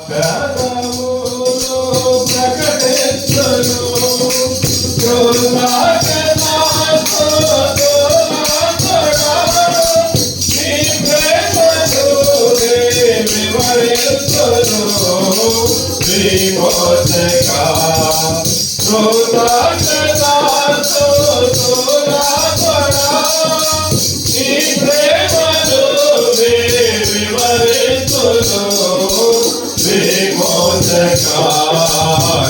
Yeah.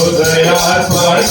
हृदयात्मना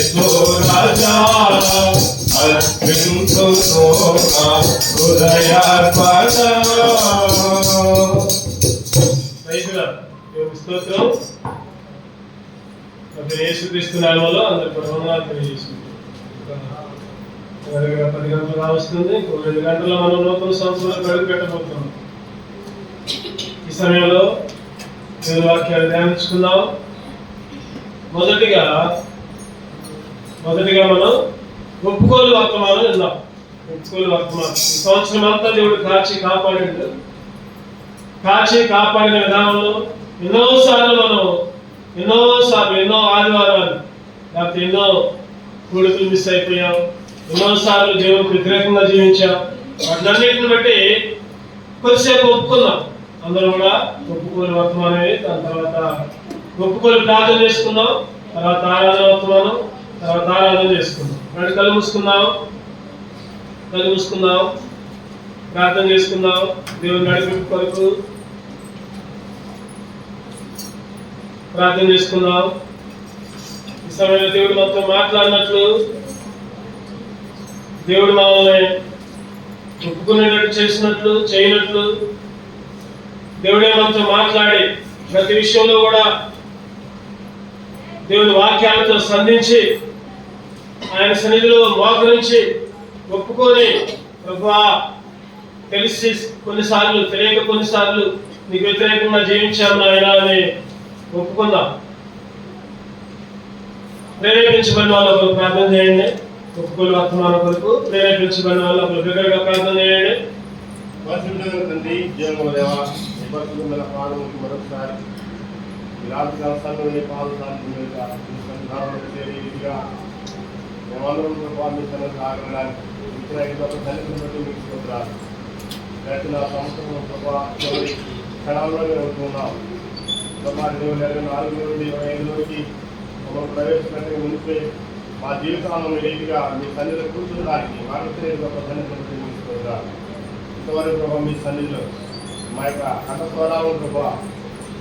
యేసు రాజా హృదయార్పణ స్తోత్రం యేసుక్రీస్తు పది గంటలు రావస్తుంది ఇంకో రెండు గంటల్లో మనం నూతన సంవత్సరంలో అడుగు పెట్టబోతున్నాం ఈ సమయంలో వాక్యాలు ధ్యానించుకుందాం. మొదటిగా మొదటిగా మనం ఒప్పుకోలు వర్తమానం విన్నాం ఒప్పుకోలు వర్తమానం సంవత్సరం అంతా దేవుడు కాచి కాపాడిండు. కాచి కాపాడిన విధానంలో ఎన్నోసార్లు మనం ఎన్నోసార్లు ఎన్నో ఆదివారాలు లేకపోతే ఎన్నో కొడుకులు మిస్ అయిపోయాం. ఎన్నోసార్లు దేవుడికి వ్యతిరేకంగా జీవించాం. వాటినన్నిటిని బట్టి కొద్దిసేపు ఒప్పుకున్నాం. అందరూ కూడా ఒప్పుకోలు వర్తమానమే దాని తర్వాత ఒప్పుకోలు ప్రార్థన చేసుకున్నాం. తర్వాత ఆరాధన వర్తమానం తర్వాత ఆరాధన చేసుకుందాం. రెండు కళ్ళు మూసుకుందాం. కళ్ళు మూసుకుందాం. ప్రార్థన చేసుకుందాం. దేవుని నడిపింపు కొరకు ప్రార్థన చేసుకుందాం. ఈ సమయంలో దేవుడు మనతో మాట్లాడినట్లు దేవుడు మనల్ని ఒప్పుకునేటట్టు చేసినట్లు చేయనట్లు దేవుడే మనతో మాట్లాడి ప్రతి విషయంలో కూడా దేవుని వాక్యాలతో సంధించి ఆయన సన్నిధిలో మోకరించి ఒప్పుకొని ప్రభా తెలిసి కొన్నిసార్లు తెలియక కొన్నిసార్లు నీకు వ్యతిరేకంగా జీవించాను నాయన అని ఒప్పుకుందాం. ప్రేరేపించబడిన వాళ్ళ ఒకరు ప్రార్థన చేయండి. ఒప్పుకోలు వర్తమాన కొరకు ప్రేరేపించబడిన వాళ్ళు ఒకరు బిగ్గరగా ప్రార్థన చేయండి. తండ్రి మరొకసారి రాజకీయ రాత్రి అవసరంలో నీ పాలు సాధించగా మేమందరం పాలించిన ఆగడానికి ఇచ్చిన ఐదు ఒక తల్లిని బట్టి గడిచిన సంవత్సరం ప్రభా ఉంటున్నాం. ప్రభా ఇరవై ఇరవై నాలుగు నుండి ఇరవై ఐదులోకి మమ్మల్ని ప్రవేశపెట్టే ముందే మా జీవితాలను ఈ రీతిగా మీ సన్నిధిలో కూర్చోడానికి మార్గశ్రేణి ఒక సన్నిధిని బట్టి ఇంతవరకు ప్రభావ మీ సన్నిధిలో మా యొక్క కంఠస్వరాలను ప్రభావ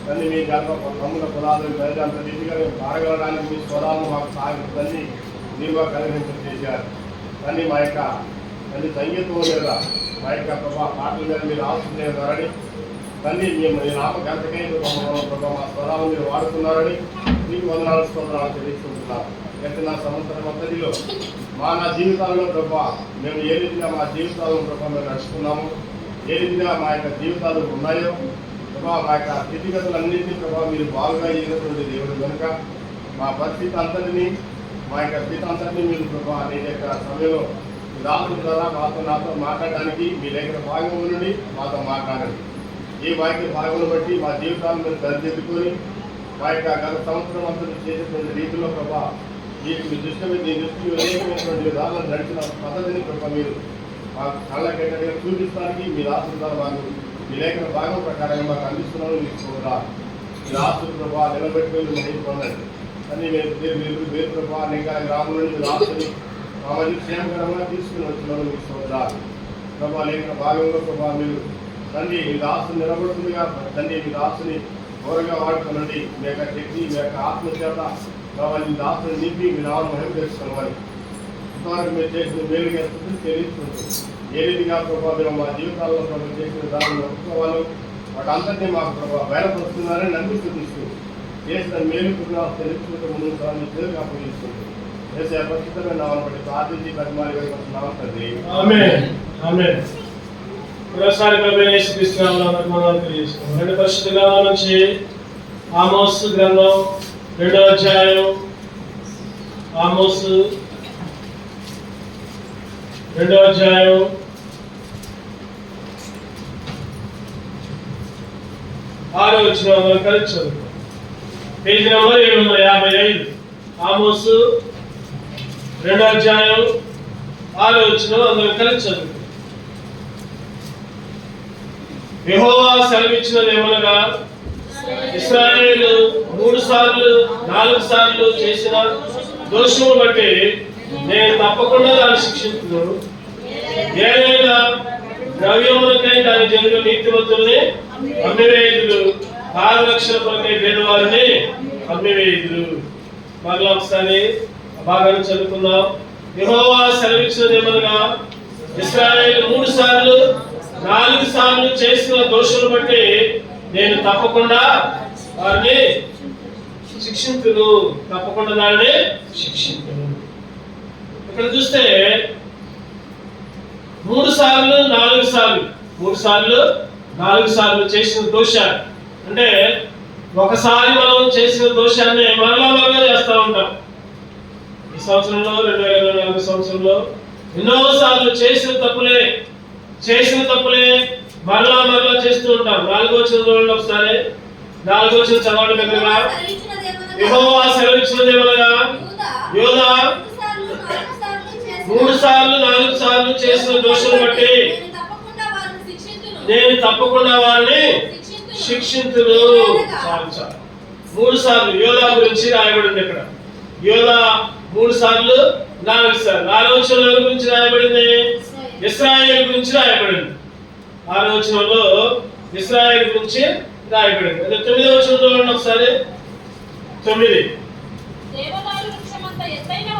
తల్లి మీ గర్భ తమ్ముల కులాలను ప్రజలంత రీతిగా మేము పారగలడానికి మీ స్వరాలను మాకు సాగి తల్లి జీవ కలిగించడం చేశారు. కానీ మా యొక్క తల్లి సంగీతం లేదా మా యొక్క ప్రభా పాటల మీద మీరు ఆశించే ధరని తల్లి మేము మీ నామ గంటకై ప్రభావ మా స్వరాలు మీరు వాడుతున్నారని మీకు వందనాలు స్తోత్రాలు తెలియజేస్తున్నాం అయితే నా సంవత్సరం అంతటిలో మా నా జీవితాల్లో ప్రభా మేము ఏ రీతిగా మా జీవితాలను ప్రభా మేము నడుచుకున్నాము ఏ రీతిగా మా యొక్క జీవితాలు ఉన్నాయో ప్రభా మా యొక్క స్థితిగతులన్నింటినీ ప్రభావ మీరు బాగుగా చేసినటువంటి దేవుడు కనుక మా పరిస్థితి అంతటినీ మా యొక్క స్థితి మీరు మా నేను యొక్క సమయంలో రాత్రుల ద్వారా మాతో నాతో మాట్లాడడానికి మీ దగ్గర భాగం ఉండండి మాతో మాట్లాడండి. ఈ వాక్య భాగం బట్టి మా జీవితాలను మీరు సరిదిద్దుకొని మా యొక్క గత సంవత్సరం అంతా చేసేటువంటి రీతిలో ప్రభా మీకు మీ దృష్టి మీ దృష్టి అనేకమైనటువంటి విధానాలు నడిచిన పద్ధతిని ప్రభా మీరు మా కళ్ళకెక్కడిగా చూపించడానికి మీ రాష్ట్ర ద్వారా మాకు మీ లేఖన భాగం ప్రకారంగా మాకు అందిస్తున్నాను మీకు కూడా మీ రాష్ట్ర ప్రభా నిలబెట్టుకొని మీరు పొందండి అని మీరు మీరు మీరు మీరు ప్రభా ఇంకా గ్రామం నుండి మీ రాష్ట్రని మా క్షేమకరంగా తీసుకుని వచ్చినాను మీకు సోదరాలు ప్రభావ లేఖన భాగంలో ప్రభావ మీరు తండ్రి మీ రాష్ట్రం నిలబడుతుందిగా తండ్రి మీ రాష్ట్రని ఘోరంగా వాడుకోనండి. మీ యొక్క శక్తి మీ యొక్క ఆత్మచేత ప్రభావ మీ రాష్ట్రం నింపి మీ నామం మహిమ చేసుకోవాలి ఇంతవరకు మీరు చేసిన మేలుగా స్థితిని తెలియజేస్తుంది ఏ రీతిగా ప్రభావం మా జీవితాల్లో ప్రభావం చేసిన దాన్ని ఒప్పుకోవాలి అందరినీ మాకు ప్రభావ బయలుపరుస్తున్నారని నమ్మిస్తూ తీసుకుంటుంది చేసిన మేలు ప్రభావం తెలుసుకుంటూ ముందు సార్లు తెలుగు అప్పగిస్తుంది చేసే అపరిచితమైన నామం బట్టి ప్రార్థించి పరిమాణి నామం తండ్రి. మరోసారి రెండు నుంచి ఆమోస్ గ్రంథం రెండో అధ్యాయం ఆమోస్ రెండో అధ్యాయం ఆరో వచ్చిన కలిసి చదువుతాం పేజీ నెంబర్ ఏడు వందల యాభై ఐదు. ఆమోస్ రెండో అధ్యాయం ఆలోచన వచ్చిన అందరం కలిసి చదువుతాం యెహోవా సెలవిచ్చినది ఇస్రాయేల్ మూడు సార్లు నాలుగు సార్లు చేసిన దోషము బట్టి నేను తప్పకుండా దాన్ని శిక్షిస్తున్నాను ఏదైనా ద్రవ్యములకై దాని జనులు నీతివంతుల్ని ఆరు లక్షల కొరకై పేదవారిని అమ్మివేయుదురు మరలా ఒకసారి బాగా చదువుకుందాం. యహోవా సెలవిచ్చినది ఏమనగా ఇస్రాయేల్ మూడు సార్లు నాలుగు సార్లు చేసిన దోషులు బట్టి నేను తప్పకుండా వారిని శిక్షించును తప్పకుండా దానిని శిక్షించును ఇక్కడ చూస్తే మూడు సార్లు నాలుగు సార్లు మూడు సార్లు నాలుగు సార్లు చేసిన దోషాలు. అంటే ఒకసారి మనం చేసిన దోషాన్ని మరలా మరలా చేస్తూ ఉంటాం. ఈ సంవత్సరంలో రెండు వేల ఇరవై నాలుగు సంవత్సరంలో ఎన్నో సార్లు చేసిన తప్పులే చేసిన తప్పులే మరలా మరలా చేస్తూ ఉంటాం. నాలుగో చూడండి ఒకసారి నాలుగో వచ్చిన చదవండి దగ్గరగా యెహోవా సెలవిచ్చినది ఏమనగా? యోధా మూడు సార్లు నాలుగు సార్లు చేసిన దోషం బట్టి నేను తప్పకుండా వారిని చాలు చాలు మూడు సార్లు. యోధా గురించి రాయబడింది ఇక్కడ. యోధా మూడు సార్లు నాలుగు సార్లు. ఆలోచనల గురించి రాయబడింది? ఇస్రాయేల్ గురించి రాయబడింది. ఆలోచనలో ఇస్రాయేల్ గురించి రాయబడింది. అదే తొమ్మిదో వచ్చిన ఒకసారి. తొమ్మిది.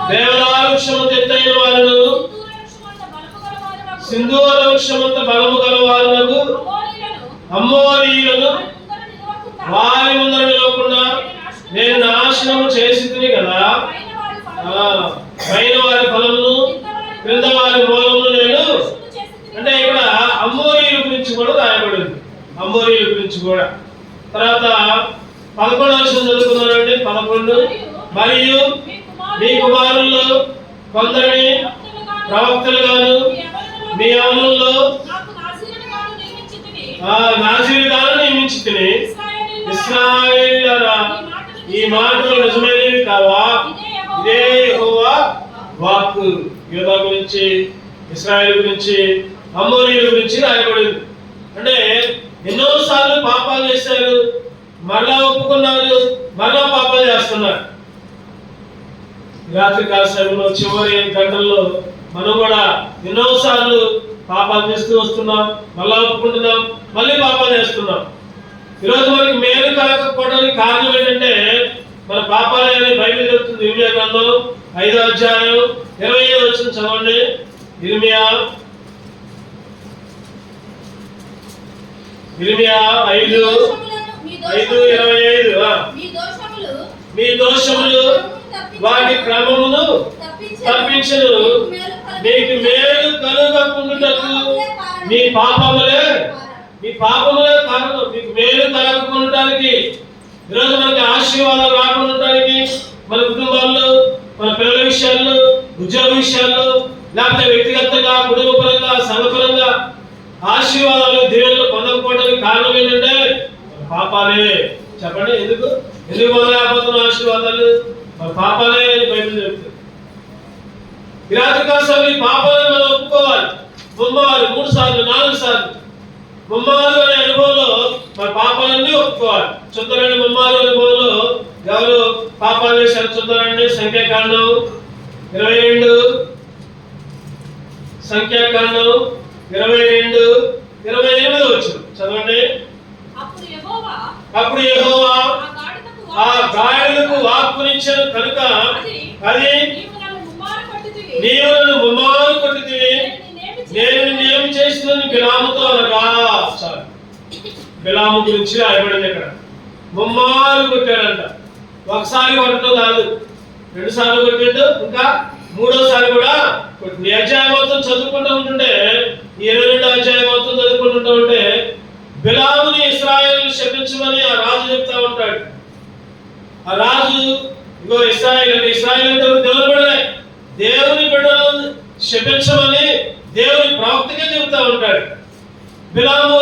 దేవదారు వృక్షమంత ఎత్తైన వారు, సింధూర వృక్షమంత బలము గల వారి ముందర వారి ముందర నిలవకుండా నేను నాశనం చేసి కదా? పైన వారి పైన వారి ఫలమును క్రింద వారి మూలమును నేను అంటే ఇక్కడ అమ్మోరీయుల గురించి కూడా రాయబడింది. అమ్మోరీయుల గురించి కూడా. తర్వాత పదకొండు వర్షం చదువుకున్నారండి. పదకొండు. మరియు మీ కుమారులు కుమారుల్లో కొందరిని ప్రవక్తలుగాను, ప్రవక్తలుగాను మీ మీ నియమించితిని. నాశీరుగాను నియమించి తిని ఇస్రాయేలీయులారా ఈ మాటలు నిజమైనవి కావా? ఇదే యహోవా వాక్ యోధా గురించి ఇస్రాయేల్ గురించి అమ్మోరీయుల గురించి రాయబడింది. అంటే ఎన్నో సార్లు పాపాలు చేశారు మరలా ఒప్పుకున్నారు మరలా పాపాలు చేస్తున్నారు. రాత్రి కాల సమయంలో చివరి గంటల్లో మనం కూడా ఎన్నో సార్లు పాపాలు చేస్తూ వస్తున్నాం మళ్ళా ఒప్పుకుంటున్నాం మళ్ళీ పాపాలు చేస్తున్నాం. ఈరోజు మనకి మేలు కలగకపోవడానికి కారణం ఏంటంటే మన పాపాలే అని బైబిల్ చెప్తుంది ఇర్మియా గ్రంథం ఐదో అధ్యాయం ఇరవై ఐదు వచ్చిన చదవండి. ఇర్మియా ఇర్మియా ఐదు ఐదు ఇరవై ఐదు మీ దోషములు వాటి క్రమమును తప్పించను. మీకు మేలు కలుగకుండుటకు మీ పాపములే. మీ పాపములే కారణం మీకు మేలు కలగకుండటానికి ఈరోజు మనకి ఆశీర్వాదాలు రాకుండా ఉండడానికి మన కుటుంబాల్లో మన పిల్లల విషయాల్లో ఉద్యోగ విషయాల్లో లేకపోతే వ్యక్తిగతంగా కుటుంబపరంగా సంఘపరంగా ఆశీర్వాదాలు దేవుళ్ళు పొందకపోవడానికి కారణం ఏంటంటే పాపాలే. చెప్పండి ఎందుకు? ఎందుకు పొందలేకపోతున్న ఆశీర్వాదాలు? మన పాపాలే అని బైబిల్ చెప్తుంది. కాలం ఈ పాపాలను మనం ఒప్పుకోవాలి. ముమ్మారు మూడు సార్లు నాలుగు సార్లు. ముమ్మారు అనే అనుభవంలో మన పాపాలన్నీ ఒప్పుకోవాలి. చూద్దారండి ముమ్మారు అనుభవంలో ఎవరు పాపాలు చేశారు? చూద్దారండి సంఖ్యాకాండం ఇరవై రెండు. సంఖ్యాకాండం ఇరవై రెండు. ఇరవై ఎనిమిది వచ్చు చదవండి. అప్పుడు యెహోవా ఆ గాయలకు వాక్కునిచ్చాను కనుక అది అది నీవు నన్ను ముమ్మారు కొట్టితివి. నన్ను నేను నిన్నేమి నేను ఏం చేసిన బిలాముతో అనగా బిలాము గురించి రాయబడింది ఇక్కడ. ముమ్మారు కొట్టాడంట. ఒకసారి కొట్టడం కాదు రెండు సార్లు కొట్టిండు ఇంకా మూడోసారి కూడా కొట్టిండు. ఈ అధ్యాయం మొత్తం చదువుకుంటూ ఉంటుంటే ఇరవై రెండో అధ్యాయం మొత్తం చదువుకుంటుంటూ ఉంటే బిలాముని ఇస్రాయేల్ శపించమని ఆ రాజు చెప్తా ఉంటాడు. ఆ రాజు ఇగో ఇస్రాయిల్ అంటే ఇస్రాయిల్ అంటే దేవుని దేవుని బిడ్డలను శపించమని దేవుని ప్రవక్తగా చెబుతా ఉంటాడు. బిలాము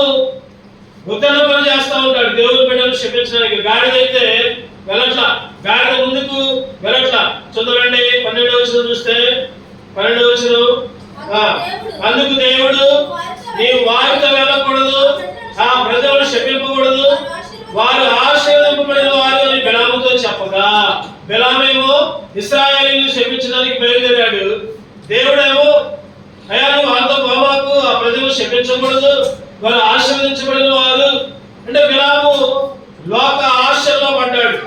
ఉత్తర పని చేస్తా ఉంటాడు. దేవుని బిడ్డలు శపించడానికి. గాడిదైతే వెళ్ళట్లా. గాడిద ముందుకు వెళ్ళట్లా. చదవండి పన్నెండవ వచ్చిన చూస్తే పన్నెండు వచ్చిన అందుకు దేవుడు నీ వారితో వెళ్ళకూడదు. ఆ ప్రజలను శపింపకూడదు. వారు ఆశీర్వదింపబడిన వారు అని బిలాముతో చెప్పగా బిలామేమో ఇస్రాయలీలు శపించడానికి బయలుదేరాడు. దేవుడేమో అయ్యా నువ్వు వాళ్ళతో బాబాకు ఆ ప్రజలు క్షమించకూడదు. వారు ఆశీర్వదించబడిన వారు. అంటే బిలాము లోక ఆశల్లో పడ్డాడు.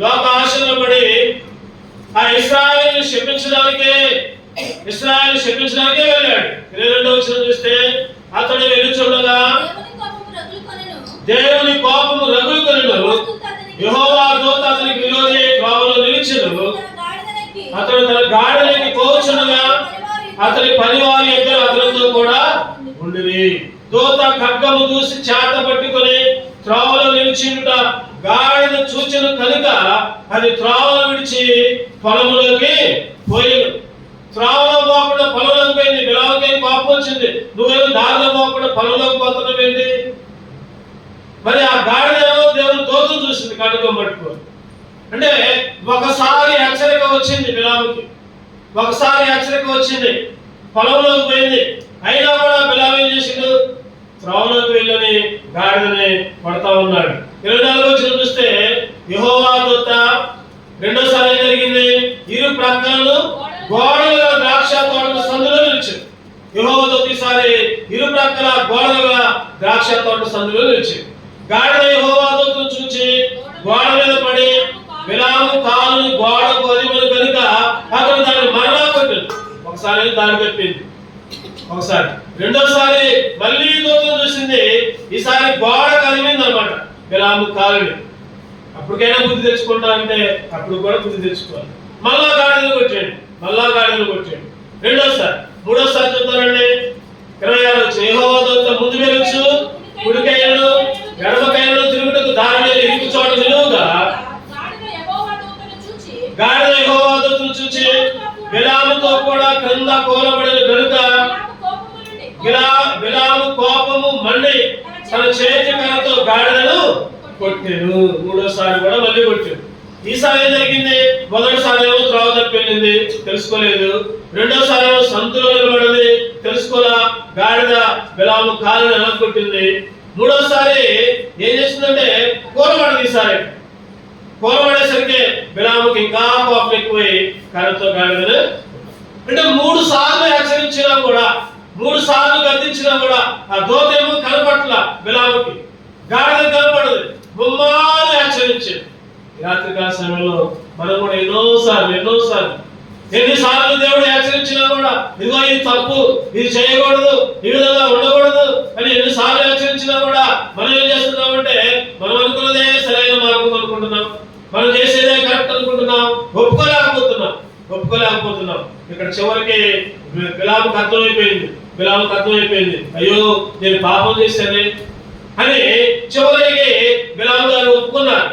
లోక ఆశల్లో పడి ఆ ఇస్రాయేల్ క్షమించడానికే ఇస్రాయల్ క్షమించడానికే వెళ్ళాడు. ఇరవై రెండవ చూస్తే అతడు వెళ్ళి చూడగా దేవుని కోపము రగులుకొనెను యెహోవా దూత అతనికి విరోధి త్రోవలో నిలిచెను అతడు తన గాడిదకి పోచుండగా అతని పనివారి ఇద్దరు అతనితో కూడా ఉండిరి. దూత ఖడ్గము చూసి చేత పట్టుకొని త్రోవలో నిలిచిండుట గాడిద చూచెను కనుక అది త్రోవలో విడిచి పొలములోకి పోయిను. త్రోవలో పోకుండా పొలంలోకి పోయింది. బిలావకి కోపం వచ్చింది? నువ్వేమో దారిలో పోకుండా పొలంలోకి పోతున్నావు ఏంటి మరి ఆ గాడిద ఏమో దేవుని దోతం చూసింది కడుగం పట్టుకొని. అంటే ఒకసారి హెచ్చరిక వచ్చింది బిలాముకి. ఒకసారి హెచ్చరిక వచ్చింది. పొలంలోకి పోయింది. అయినా కూడా బిలాం ఏం చేసిండు? త్రోవలోకి వెళ్ళని గాడిదని పడతా ఉన్నాడు. ఇరవై నాలుగు వచ్చిన చూస్తే యెహోవా రెండోసారి ఏం జరిగింది? ఇరు ప్రాంతాలను గోడల ద్రాక్ష తోటల సందులో నిలిచింది. యెహోవా దూత ఈసారి ఇరు ప్రాంతాల గోడల ద్రాక్ష తోటల సందులో నిలిచింది. గాడిద యెహోవా దూతను చూచి గోడ మీద పడి బిలాము కాలుని గోడకు అదిమని కనుక అతను దాన్ని మరలా కొట్టాడు. ఒకసారి దారి తప్పింది. ఒకసారి. రెండోసారి మళ్ళీ దూతం చూసింది ఈసారి గోడ కలిగింది అనమాట బిలాము కాలుని. అప్పటికైనా బుద్ధి తెచ్చుకుంటా అంటే అప్పుడు కూడా బుద్ధి తెచ్చుకోవాలి. మళ్ళా గాడిదలు కొట్టాడు. మళ్ళా గాడిదలు కొట్టాడు. రెండోసారి. మూడోసారి చూద్దామండి ఇరవై ఆరు వచ్చి యెహోవా దూత ముందు వెళ్ళొచ్చు కుడికైనను ఎడమకైనను తిరుగుటకు దారి ఇరుకు చోట నిలువుగా గాడిద యెహోవా దూతను చూచి గాడిద యెహోవా దూతను చూచి బిలాముతో కూడా క్రింద కోలబడిన గనుక బిలాము కోపము నుండి బిలా బిలాము కోపము మండి తన చేతి కర్రతో గాడిదను కొట్టాడు మూడోసారి కూడా మళ్ళీ కొట్టాడు. ఈసారి ఏం జరిగింది? మొదటిసారి ఏమో త్రోవ తప్పింది తెలుసుకోలేదు. రెండోసారి ఏమో సంతులో నిలబడింది తెలుసుకోలా? గాడిద బిలాము కాలు కొట్టింది. మూడోసారి ఏం చేసిందంటే కూరబడింది ఈసారి కూరబడేసరికి బిలాముకి ఇంకా కోపం ఎక్కువై కర్రతో గాడిదను అంటే మూడు సార్లు హెచ్చరించినా కూడా మూడు సార్లు గద్దించినా కూడా ఆ దోతేమో కనపట్ల బిలాముకి. గాడిద కనపడదు. బొమ్మాలు హెచ్చరించింది ఈ రాత్రికాల సమయంలో మనం కూడా ఎన్నోసార్లు ఎన్నోసార్లు ఎన్నో సార్లు ఎన్నిసార్లు దేవుడు హెచ్చరించినా కూడా ఇదిగో ఇది తప్పు ఇది చేయకూడదు ఈ విధంగా ఉండకూడదు అని ఎన్నిసార్లు హెచ్చరించినా కూడా మనం ఏం చేస్తున్నామంటే మనం అనుకున్నదే సరైన మార్గం అనుకుంటున్నాం. మనం చేసేదే కరెక్ట్ అనుకుంటున్నాం. ఒప్పుకోలేకపోతున్నాం. ఒప్పుకోలేకపోతున్నాం. ఇక్కడ చివరికి బిలాముకు అర్థమైపోయింది బిలాముకు అర్థమైపోయింది అయ్యో నేను పాపం చేశానే. అని చివరికి బిలాము గారు ఒప్పుకున్నారు.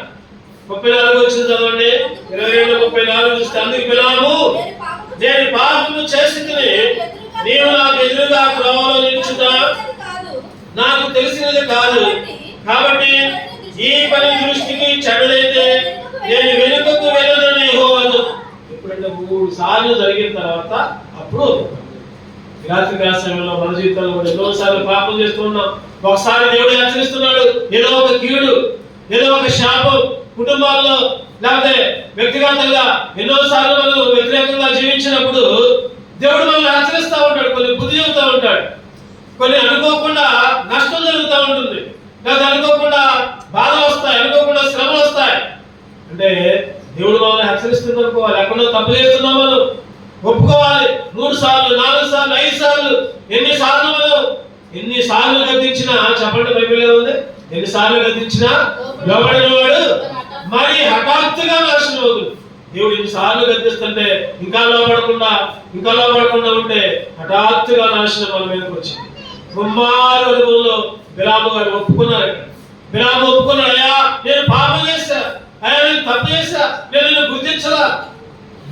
ముప్పై నాలుగు వచ్చింది చదవండి. ఇరవై రెండు ముప్పై నాలుగు వచ్చింది అందుకు బిలాము నేను పాపము చేసి నీవు నాకు ఎదురుగా క్రమంలో నిలుచుతా. నాకు తెలిసినది కాదు. కాబట్టి ఈ పని దృష్టికి చెడలైతే నేను వెనుకకు వెళ్ళనని యెహోవాను మూడు సార్లు జరిగిన తర్వాత అప్పుడు రాత్రి కాల సమయంలో మన జీవితంలో కూడా ఎన్నో సార్లు పాపం చేస్తున్నాం ఒకసారి దేవుడు హెచ్చరిస్తున్నాడు ఏదో ఒక కీడు ఏదో ఒక శాపం కుటుంబాల్లో లేకపోతే వ్యక్తిగతంగా ఎన్నో సార్లు మనం వ్యతిరేకంగా జీవించినప్పుడు దేవుడు మనల్ని హెచ్చరిస్తూ ఉంటాడు కొన్ని బుద్ధి చెబుతూ ఉంటాడు. కొన్ని అనుకోకుండా నష్టం జరుగుతూ ఉంటుంది. లేదా అనుకోకుండా బాధ వస్తాయి అనుకోకుండా శ్రమలు వస్తాయి. అంటే దేవుడు మనల్ని హెచ్చరిస్తుంది అనుకోవాలి ఎక్కడో తప్పు చేస్తున్నాం మనం. ఒప్పుకోవాలి. మూడు సార్లు నాలుగు సార్లు ఐదు సార్లు. ఎన్ని సార్లు మనం ఎన్ని సార్లు గద్దించినా చెప్పండి బైబిల్ ఉంది ఎన్ని సార్లు గద్దించినా లోబడిన వాడు మరి హఠాత్తుగా నాశనం అవుతుంది దేవుడు ఎన్ని సార్లు గద్దిస్తుంటే ఇంకా లోపడకుండా ఇంకా లోపడకుండా ఉంటే హఠాత్తుగా నాశనం మన మీదకి వచ్చింది. కుమారు అనుభవంలో బిలాము గారు ఒప్పుకున్నారు. బిలాము ఒప్పుకున్నాడు అయ్యా నేను పాపం చేశా. అయ్యా నేను తప్పు చేశా. నేను నిన్ను గుర్తించలా.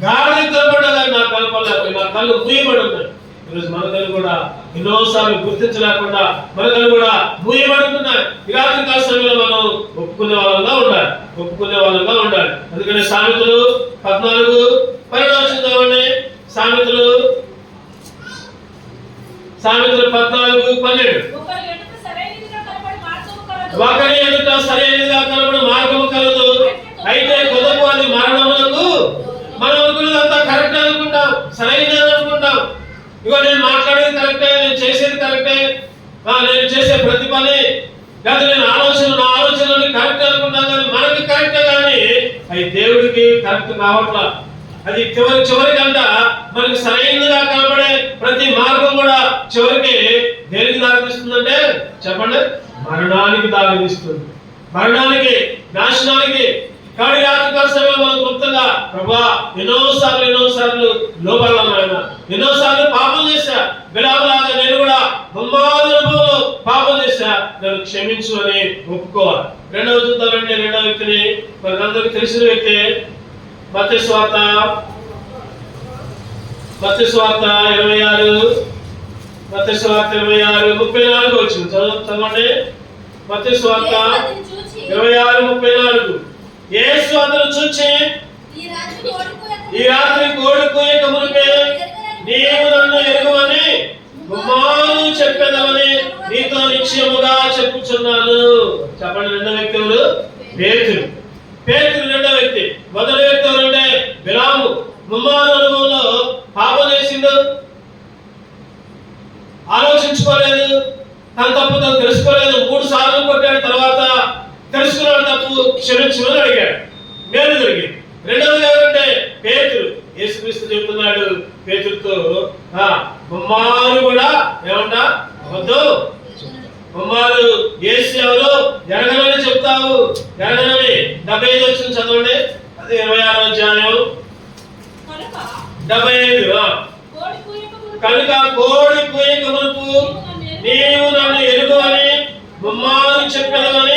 గాఢ కనపడ్డా నా కనపడలేదు నా కళ్ళు మూయబడి ఉన్నాయి ఈరోజు మన కళ్ళు కూడా ఎన్నోసార్లు గుర్తించలేకుండా మన కళ్ళు కూడా మూయబడి ఉన్నాయి కాల సమయంలో మనం ఒప్పుకునే వాళ్ళంగా ఉండాలి ఒప్పుకునే వాళ్ళంగా ఉండాలి. అందుకని సామెతలు పద్నాలుగు చూద్దామండి సామెతలు సామెతలు పద్నాలుగు పన్నెండు. ఒకరి ఎదుట సరైనదిగా కనబడి మార్గము కలదు. ఒకరి ఎదుట సరైనదిగా కనబడి మార్గము కలదు అయితే కొదకు అది మరణములకు మనం అనుకున్నదంతా కరెక్ట్ అనుకుంటావు సరైనది అనుకుంటాం ఇగో నేను మాట్లాడేది కరెక్టే నేను చేసేది కరెక్టే. నేను చేసే ప్రతి పని లేదా నేను ఆలోచన నా ఆలోచనలు కరెక్ట్ అనుకుంటాను కానీ మనకి కరెక్టే కానీ అది దేవుడికి కరెక్ట్ కావట్లా. అది చివరి చివరికి అంట మనకి సరైనదిగా కనబడే ప్రతి మార్గం కూడా చివరికి దేనికి దారితీస్తుందంటే చెప్పండి? మరణానికి దారితీస్తుంది. మరణానికి నాశనానికి కానీ రాత్రి కాల సమయంలో మనం గుర్తంగా ప్రభా ఎన్నో సార్లు ఎన్నో సార్లు లోపడ్డాను ఆయన ఎన్నో సార్లు పాపం చేశా. విలాపలాగా నేను కూడా ముమ్మారు అనుభవంలో పాపం చేశా. నన్ను క్షమించు అని ఒప్పుకోవాలి. రెండవ చూద్దామంటే రెండవ వ్యక్తిని మనకందరికి తెలిసిన వ్యక్తి మత్స్య స్వార్త మత్స్య స్వార్త ఇరవై ఆరు. మత్స్య స్వార్త ఇరవై ఆరు. ముప్పై నాలుగు వచ్చింది. చదువు చదవండి మత్స్య చూచి, ఇరవై ఆరు ముప్పై నాలుగు. యేసు అతను చూచి. ఈ రాత్రి కోడుకు ఈ రాత్రి కోడి కూయక మునిపే నీవు నన్ను ఎరుగువని ముమ్మారు చెప్పేదమని నీతో నిశ్చయముగా చెప్పుచున్నాను. చెప్పండి రెండో వ్యక్తి ఎవరు పేతురు. పేతురు రెండో వ్యక్తి. మొదటి వ్యక్తి ఎవరంటే బిలాము. ముమ్మారు అనుభవంలో పాపం చేసిండు. ఆలోచించుకోలేదు. తన తప్పు తను తెలుసుకోలేదు. మూడు సార్లు కొట్టాడు. తెలుసుకున్నాడు తప్పు క్షమించమని అడిగాడు. మేలు జరిగింది. రెండవది ఎవరంటే పేతురు. యేసుక్రీస్తు చెబుతున్నాడు పేతురుతో ఆ బొమ్మారు కూడా ఏమంటా? వద్దు బొమ్మారు యేసు ఎవరు? జరగనని చెప్తావు. జరగనని డెబ్బై ఐదు వచ్చింది చదవండి. అదే ఇరవై ఆరో అధ్యాయం కనుక డెబ్బై ఐదు కనుక కోడి కూయక మునుపు నీవు నన్ను ఎరుగువని బొమ్మాను చెప్పదమని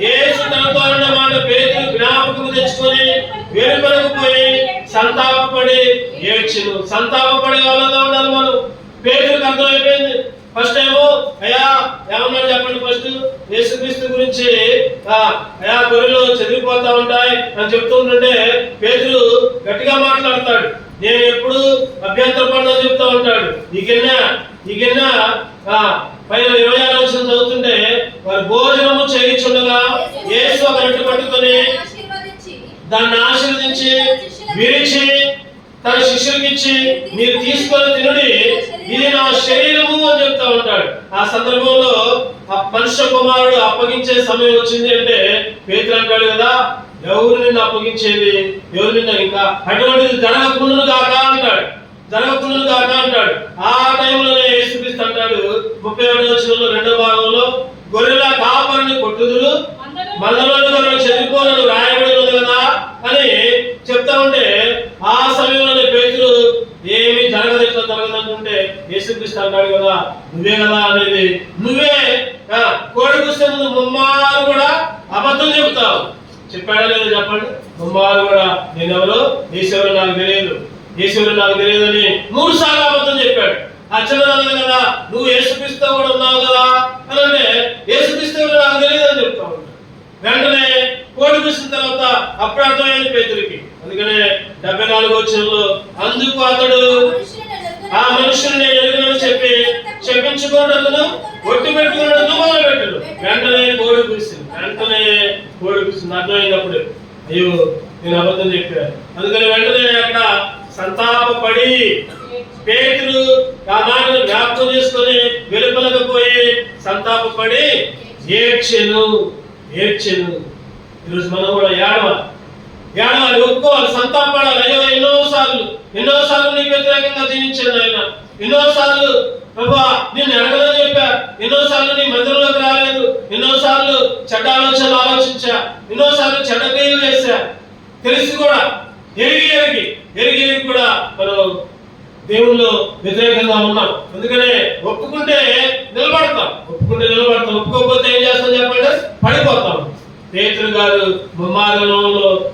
యేసు తనతో అన్న మాట పేతులు జ్ఞాపకం తెచ్చుకొని వెలుపలకు పోయి సంతాపపడి ఏడ్చును. సంతాపపడి వాళ్ళగా ఉండాలి మనం. పేతులకు అర్థమైపోయింది. ఫస్ట్ ఏమో అయ్యా ఏమన్నాడు చెప్పండి ఫస్ట్ యేసుక్రీస్తు గురించి అయా అయ్యా గొర్రెలు చదివిపోతా ఉంటాయి అని చెప్తూ ఉంటుంటే పేతులు గట్టిగా మాట్లాడతాడు. నేను ఎప్పుడు అభ్యంతర పడదని చెప్తా ఉంటాడు. ఈ గిన్నె ఆ, పైన ఇరవై ఆరు వచ్చిన చదువుతుంటే వారు భోజనము చేయించుండగా యేసు ఒక రొట్టె పట్టుకొని దాన్ని ఆశీర్వదించి విరిచి తన శిష్యులకి ఇచ్చి మీరు తీసుకొని తినుడి. ఇది నా శరీరము అని చెప్తా ఉంటాడు. ఆ సందర్భంలో ఆ మనుష్య కుమారుడు అప్పగించే సమయం వచ్చింది అంటే పేతులు అంటాడు కదా ఎవరు నిన్ను అప్పగించేది? ఎవరు నిన్న ఇంకా అటువంటిది జరగకుండా కాక అంటాడు. జరగకుండా కాక అంటాడు. ఆ టైంలోనే యేసుక్రీస్తు అంటాడు ముప్పై ఏడు వచ్చిన రెండో భాగంలో గొర్రెల కాపరిని కొట్టుదురు మందలోని గొర్రెలు చెదిరిపోనని రాయబడి కదా అని చెప్తా ఉంటే ఆ సమయంలోనే పేతులు ఏమి యేసుక్రీస్తు అంటాడు కదా నువ్వే కదా అనేది. నువ్వే ఆ, కోడి కూస్తే ముందు ముమ్మారు కూడా అబద్ధం చెబుతావు. చెప్పాడా లేదా చెప్పండి? ముమ్మారు కూడా నేనెవరు? ఏసెవరు నాకు తెలియదు. ఏసెవరు నాకు తెలియదు అని మూడు సార్లు అబద్ధం చెప్పాడు. అన్నది కదా నువ్వు యేసుక్రీస్తు కూడా ఉన్నావు కదా అని అంటే యేసుక్రీస్తు ఎవరో నాకు తెలియదు అని చెప్తా ఉంటాడు వెంటనే కోడి కూసిన తర్వాత అప్పుడు అర్థమైంది పేతురికి అందుకనే డెబ్బై నాలుగు వచ్చంలో అందుకు అతడు ఆ మనుషుని నేను ఎరుగునని చెప్పి చెప్పించుకోవడం ఒట్టి పెట్టుకున్నట్టు మొదలు పెట్టాడు వెంటనే కోడి కూసింది వెంటనే కోడి కూసింది అర్థమైనప్పుడు అయ్యో నేను అబద్ధం చెప్పాను. అందుకని వెంటనే అక్కడ సంతాపపడి పేతులు ఆ మాటను జ్ఞాపకం చేసుకొని వెలుపలకు పోయి సంతాపపడి ఏడ్చెను ఏడ్చెను. ఈరోజు మనం కూడా ఏడవాలి. ఏడవాలి ఒప్పుకోవాలి. సంతాపడాలి అయ్యో ఎన్నో సార్లు ఎన్నో సార్లు నీకు వ్యతిరేకంగా జీవించాను ఆయన ఎన్నోసార్లు ప్రభా నేను అడగదని చెప్పా. ఎన్నో సార్లు నీ మందిరంలోకి రాలేదు. ఎన్నోసార్లు చెడ్డ ఆలోచనలు ఆలోచించా. ఎన్నోసార్లు చెడ్డ క్రియలు చేశా తెలిసి కూడా ఎరిగి ఎరిగి ఎరిగి ఎరిగి కూడా మనం దేవుళ్ళు వ్యతిరేకంగా ఉన్నాం అందుకనే ఒప్పుకుంటే నిలబడతాం. ఒప్పుకుంటే నిలబడతాం. ఒప్పుకోకపోతే ఏం చేస్తాం చెప్పండి? పడిపోతాం. పేతురు గారు ముమ్మారంలో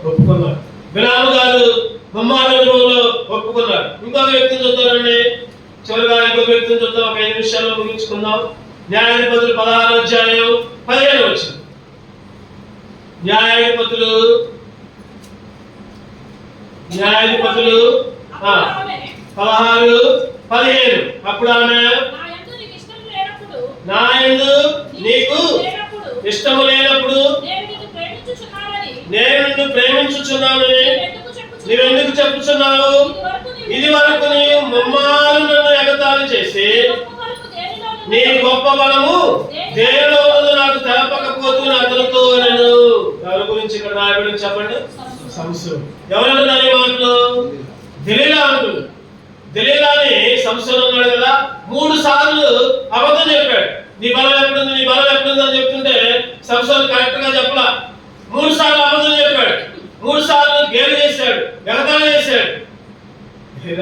ఒప్పుకున్నారు. బిలాము గారు ముమ్మారంలో ఒప్పుకున్నారు. ఇంకొక వ్యక్తిని చూద్దామండి చివరిగా ఇంకొక వ్యక్తిని చూద్దాం. ఒక ఐదు నిమిషాల్లో ముగించుకుందాం. న్యాయాధిపతులు పదహారు అధ్యాయం పదిహేను వచ్చింది. న్యాయాధిపతులు న్యాయాధిపతులు ఆ, పదహారు పదిహేను. అప్పుడు ఆమె నా యందు నీకు ఇష్టం లేనప్పుడు నా యందు నీకు లేనప్పుడు ఇష్టము లేనప్పుడు నేను నిన్ను ప్రేమించుచున్నానని నేను నిన్ను ప్రేమించుచున్నానని నీవెందుకు చెప్పుచున్నావు? ఇది వరకు నీవు ముమ్మారు నన్ను ఎగతాళి చేసి నీ గొప్ప బలము దేనిలో ఉన్నదో నాకు తెలపకపోతూ అతనితో నేను ఎవరి గురించి ఇక్కడ రాయబడి చెప్పండి? సంశయం. ఎవరంటున్నారు ఈ మాటలు? దిలీలా అంటుంది దిలీలాని సంస్థలు ఉన్నాడు కదా మూడు సార్లు అబద్ధం చెప్పాడు. నీ బలం ఎక్కడుంది నీ బలం ఎక్కడుంది అని చెప్తుంటే సంస్థలు కరెక్ట్గా చెప్పలా. మూడు సార్లు అబద్ధం చెప్పాడు. మూడు సార్లు గేలు చేశాడు ఎగతాళి చేశాడు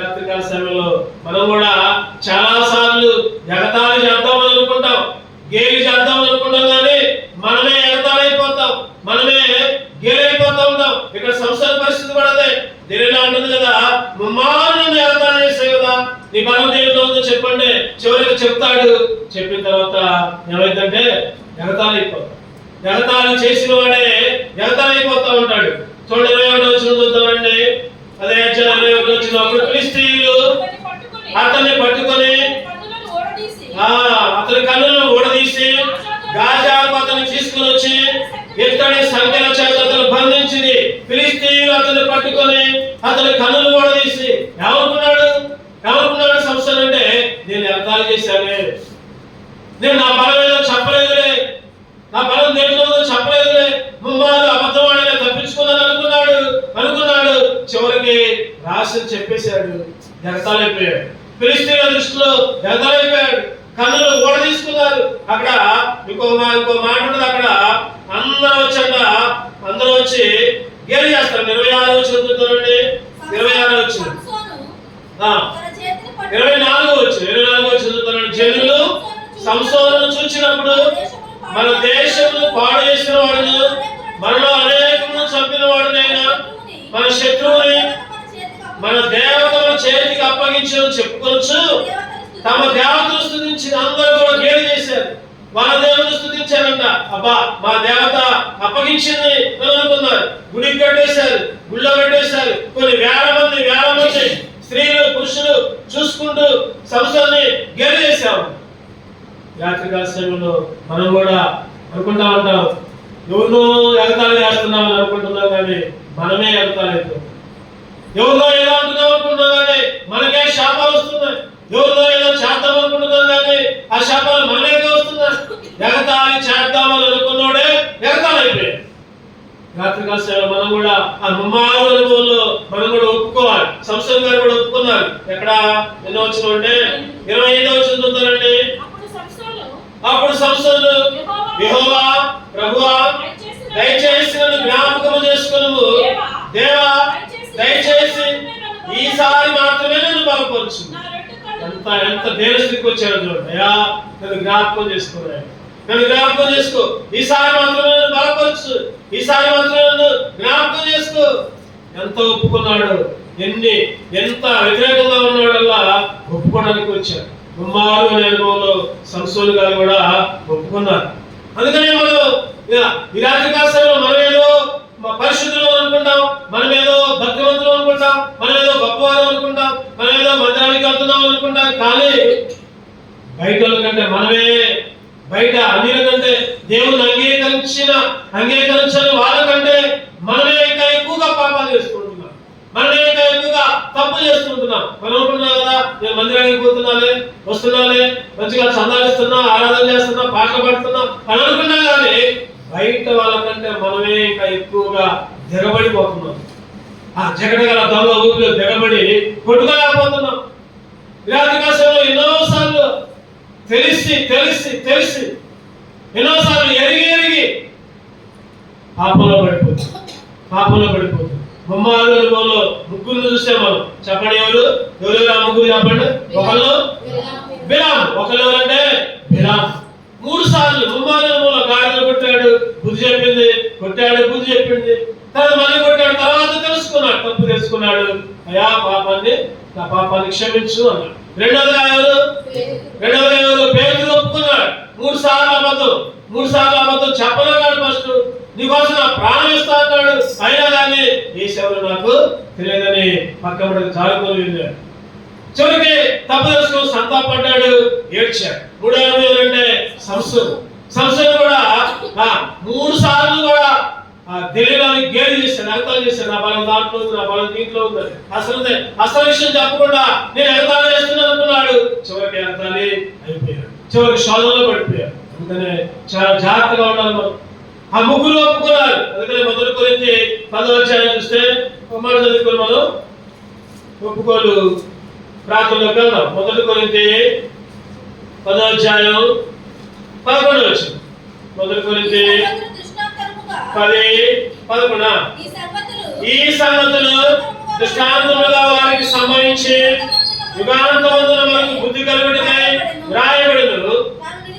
రాత్రికాల సమయంలో మనం కూడా చాలా సార్లు ఎగతాళి చేద్దాం అనుకుంటాం. గేలి చేద్దాం అనుకుంటాం కానీ మనమే ఎగతాళైపోతాం. మనమే గేలైపోతా ఉంటాం. ఇక్కడ సంస్థల పరిస్థితి కూడా అదే. దిల్లీలో ఉంటుంది కదా ముమ్మారు ఎగతాళి నీ బలం దేంట్లో ఉందో చెప్పండి. చివరికి చెప్తాడు. చెప్పిన తర్వాత ఏమైందంటే ఎగతాళి అయిపోతాం చేసిన వాడే ఎగతాళి ఉంటాడు. చూడండి ఇరవై ఒకటి వచ్చిన చూద్దామండి అదే ఇరవై ఒకటి వచ్చినప్పుడు ఫిలిస్తీయులు అతన్ని పట్టుకొని అతన్ని పట్టుకొని ఆ అతని కన్నులను ఊడదీసి గాజాకు అతను తీసుకుని వచ్చి ఇత్తడి సంఖ్యల చేత అతను బంధించింది. ఫిలిస్తీయులు అతన్ని పట్టుకొని అతని కన్నులు ఊడదీసి. ఏమనుకున్నాడు? ఏమనుకున్నాడు సంస్థలు అంటే నేను వ్యర్థాలు చేశానే. నేను నా బలం ఏదో చెప్పలేదులే. నా బలం దేవుడు చెప్పలేదులే. ముమ్మారు అబద్ధం తప్పించుకున్నాను అనుకున్నాడు అనుకున్నాడు. చివరికి రాసి చెప్పేశాడు ఎగతాళైపోయాడు ఫిలిస్తీన్ల దృష్టిలో ఎగతాళైపోయాడు కన్నులు ఓడ తీసుకున్నారు అక్కడ ఇంకో మా ఇంకో మాట ఉంటుంది అక్కడ. అందరూ వచ్చాక అందరూ వచ్చి గేలి చేస్తారు. ఇరవై ఆరు వచ్చి ఇరవై ఆరు వచ్చింది సంసోను ఆ, తన చేతిని పట్టుకొని ఇరవై నాలుగు వచ్చి ఇరవై నాలుగు చదువుతారండి జనులు సంసోను చూచినప్పుడు మన దేశమును పాడు చేసిన వాడును మనలో అనేకమును చంపిన వాడునైనా మన శత్రువుని మన దేవతల చేతికి అప్పగించిన చెప్పుకొచ్చు తమ దేవతను స్థుతించిన అందరూ కూడా గేలి చేశారు. వాళ్ళ దేవుని స్థుతించారంట అబ్బా మా దేవత అప్పగించింది అని అనుకున్నారు. గుడికి కట్టేశారు గుళ్ళో కట్టేశారు. కొన్ని వేల మంది వేల మంది స్త్రీలు పురుషులు చూసుకుంటూ సంస్థల్ని గేలి చేశాము. రాత్రికాల సమయంలో మనం కూడా అనుకుంటా ఉంటాం. ఎవరినో ఎగతాళి చేస్తున్నామని అనుకుంటున్నాం కానీ మనమే ఎగతాళి అవుతాం ఎవరిలో ఏదో అంటున్నాం అనుకుంటున్నాం కానీ మనకే శాపాలు వస్తున్నాయి. ఎవరిలో ఏదో చేద్దాం అనుకుంటున్నాం కానీ ఆ శాపాలు మనకే వస్తున్నాయి. ఎగతాళి చేద్దామని అనుకున్నోడే ఎగతాళి అయిపోయాయి రాత్రికాల సేవ మనం కూడా ఆ ముమ్మారు అనుభవంలో మనం కూడా ఒప్పుకోవాలి. సంస్థలు గారు కూడా ఒప్పుకున్నారు. ఎక్కడ? ఎన్నో వచ్చిన అంటే? ఇరవై ఐదో వచ్చిన చూద్దారండి అప్పుడు సంస్థలు యెహోవా ప్రభువా దయచేసి నన్ను జ్ఞాపకము చేసుకును దేవా దయచేసి ఈసారి మాత్రమే నన్ను బలపరచు. ఎంత ఎంత దేవస్థితికి వచ్చారో చూడండి. అయ్యా నన్ను జ్ఞాపకం చేసుకున్నాయి నన్ను జ్ఞాపకం చేసుకో. ఈసారి మాత్రం నన్ను బలపరచు. ఈసారి మాత్రం జ్ఞాపకం చేసుకో. ఎంత ఒప్పుకున్నాడు. ఎన్ని ఎంత వ్యతిరేకంగా ఉన్నాడల్లా ఒప్పుకోవడానికి వచ్చాడు. కుమారు అనే అనుభవంలో సంసోలు గారు కూడా ఒప్పుకున్నారు. అందుకనే మనం ఈ రాత్రి మనం ఏదో పరిశుద్ధులు అనుకుంటాం మనం ఏదో భక్తివంతులు అనుకుంటాం మనం ఏదో గొప్పవారు అనుకుంటాం మనం ఏదో మందిరానికి వెళ్తున్నాం అనుకుంటాం కానీ బయట కంటే మనమే బయట అన్నిల కంటే దేవుని అంగీకరించిన అంగీకరించని వాళ్ళకంటే మనమే ఇంకా ఎక్కువగా పాపాలు చేసుకుంటున్నాం. మనమే ఇంకా ఎక్కువగా తప్పు చేసుకుంటున్నాం మనం అనుకుంటున్నాం కదా నేను మందిరానికి పోతున్నాలే వస్తున్నాలే మంచిగా చందాలిస్తున్నా ఆరాధన చేస్తున్నా పాటలు పడుతున్నా అని అనుకున్నా కానీ బయట వాళ్ళకంటే మనమే ఇంకా ఎక్కువగా దిగబడిపోతున్నాం ఆ జగడగల దొంగ ఊపిలో దిగబడి కొట్టుకోలేకపోతున్నాం. విరాటి కాశంలో ఎన్నోసార్లు తెలిసి తెలిసి తెలిసి ఎన్నోసార్లు ఎరిగి ఎరిగి పాపంలో పడిపోతుంది పాపంలో పడిపోతుంది అనుభవంలో ముగ్గురు చూస్తే మనం. చెప్పండి ఎవరు? ఎవరు ఆ ముగ్గురు చెప్పండి? ఒకళ్ళు? బిలాం. ఒకళ్ళు ఎవరంటే? బిలాం. మూడు సార్లు అనుభవంలో గాడిలో కొట్టాడు బుద్ధి చెప్పింది కొట్టాడు బుద్ధి చెప్పింది. తర్వాత మళ్ళీ కొట్టాడు తర్వాత తెలుసుకున్నాడు తప్పు తెలుసుకున్నాడు. అయా పాపాన్ని నా పాపాన్ని క్షమించు అన్నాడు. రెండోది ఎవరు? రెండవది ఎవరు? పేరు ఒప్పుకున్నాడు. మూడు సార్లు అవ్వద్దు మూడు సార్లు అవ్వద్దు చెప్పలేన్నాడు ఫస్ట్ నీకోసం నా ప్రాణం ఇస్తా అన్నాడు అయినా కానీ ఈ సేవలు నాకు తెలియదని పక్కబడి జారుకొని చివరికి తప్పు సంతాపడ్డాడు ఏడ్చాడు. మూడో అంటే సంస్థలు సంస్థలు కూడా మూడు సార్లు కూడా తెలియడానికి గేలి చేశాను ఎగతాలు చేశాను నా బలం దాంట్లో ఉంది నా బలం దీంట్లో ఉంది. అసలు అసలు విషయం చెప్పకుండా నేను ఎగతాలు చేస్తున్నాను అనుకున్నాడు. చివరికి ఎగతాలి అయిపోయాడు. చివరికి శోధనలో పడిపోయాడు అందుకనే చాలా జాగ్రత్తగా ఉండాలి మనం. ఆ ముగ్గురు ఒప్పుకున్నారు. అందుకనే మొదటి గురించి పదో అధ్యాయం చూస్తే మనం చదువుకుని మనం ఒప్పుకోలు ప్రార్థనలోకి వెళ్దాం. మొదటి గురించి పదో అధ్యాయం పదకొండు వచ్చింది మొదటి గురించి పది పదకొండా? ఈ సంగతులు దృష్టాంతములుగా వారికి సంభవించి యుగాంతమందున మనకు బుద్ధి రాయబడును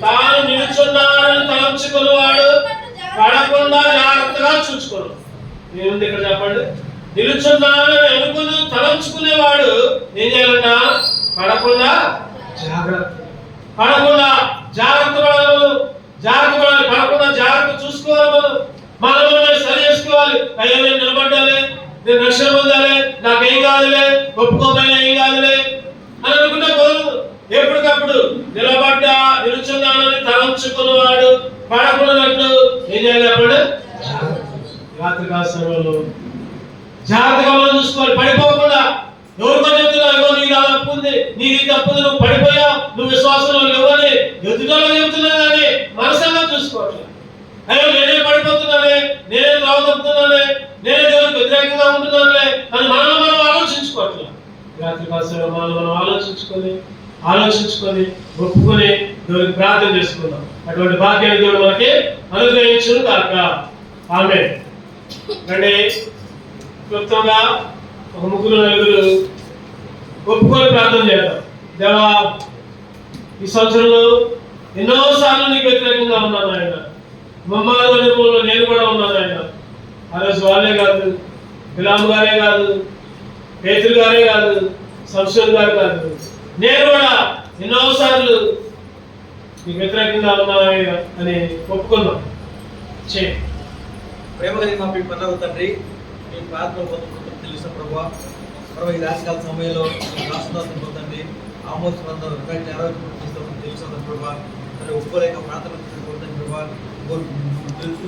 తాను నిలుచున్నానని తలంచుకున్నవాడు పడకుండా జాగ్రత్తగా చూసుకోను ఏముంది ఇక్కడ చెప్పండి. నిలుచున్నానని అనుకుని తలంచుకునేవాడు ఏం చేయాలన్నా పడకుండా జాగ్రత్త పడకుండా జాగ్రత్త పడాలి జాగ్రత్త పడాలి. పడకుండా జాగ్రత్త చూసుకోవాలి మనం. మనం సరి చేసుకోవాలి. అయ్యో నేను నిలబడ్డాలి. నేను రక్షణ పొందాలి. నాకేం కాదులే. ఒప్పుకోమైనా ఏం కాదులే. అని అనుకుంటే పోదు. ఎప్పటికప్పుడు నిలబడ్డా నిలుచున్నానని తలంచుకున్నవాడు పడకున్నట్టు ఏం చేయాలి అప్పుడు రాత్రి కాల సమయంలో చూసుకోవాలి. పడిపోకుండా ఎవరికో చెప్తున్నావు ఇగో నీకు తప్పు ఉంది. నీ తప్పు నువ్వు పడిపోయావు నువ్వు విశ్వాసంలో లేవని ఎదుటలో చెప్తున్నా కానీ మనసంగా చూసుకోవట్లేదు అయ్యో నేనే పడిపోతున్నానే నేనే త్రావ తప్పుతున్నానే నేనే దేవునికి వ్యతిరేకంగా ఉంటున్నానులే అని మనం మనం ఆలోచించుకోవట్లేదు రాత్రి కాసేపు మనం మనం ఆలోచించుకొని ఆలోచించుకొని ఒప్పుకొని దేవునికి ప్రార్థన చేసుకుందాం. అటువంటి భాగ్యాన్ని దేవుడు మనకి అనుగ్రహించును కాక ఆమె రండి. క్లుప్తంగా ఒక ముగ్గురు నలుగురు ఒప్పుకొని ప్రార్థన చేద్దాం. దేవా ఈ సంవత్సరంలో ఎన్నోసార్లు నీకు వ్యతిరేకంగా ఉన్నాను ఆయన మమ్మారు అనుభవంలో నేను కూడా ఉన్నాను ఆయన ఆ రోజు వాళ్ళే కాదు గులాం గారే కాదు పేతులు గారే కాదు సంశోధ్ గారు కాదు. నేను కూడా ఎన్నోసార్లు నీ వ్యతిరేకంగా ఉన్నాను అని ఒప్పుకున్నాను చే ప్రేమ కలిగిన మీ పనులు తండ్రి మీ ప్రార్థన పొందుకుంటూ తెలిసిన ప్రభావ ప్రభావ ఈ రాజకాల సమయంలో రాష్ట్రం పొందండి ఆమోదం రెండు అరవై తెలుసు ప్రభావ ఒప్పుకోలేక ప్రార్థన ప్రభావ తెలుసు.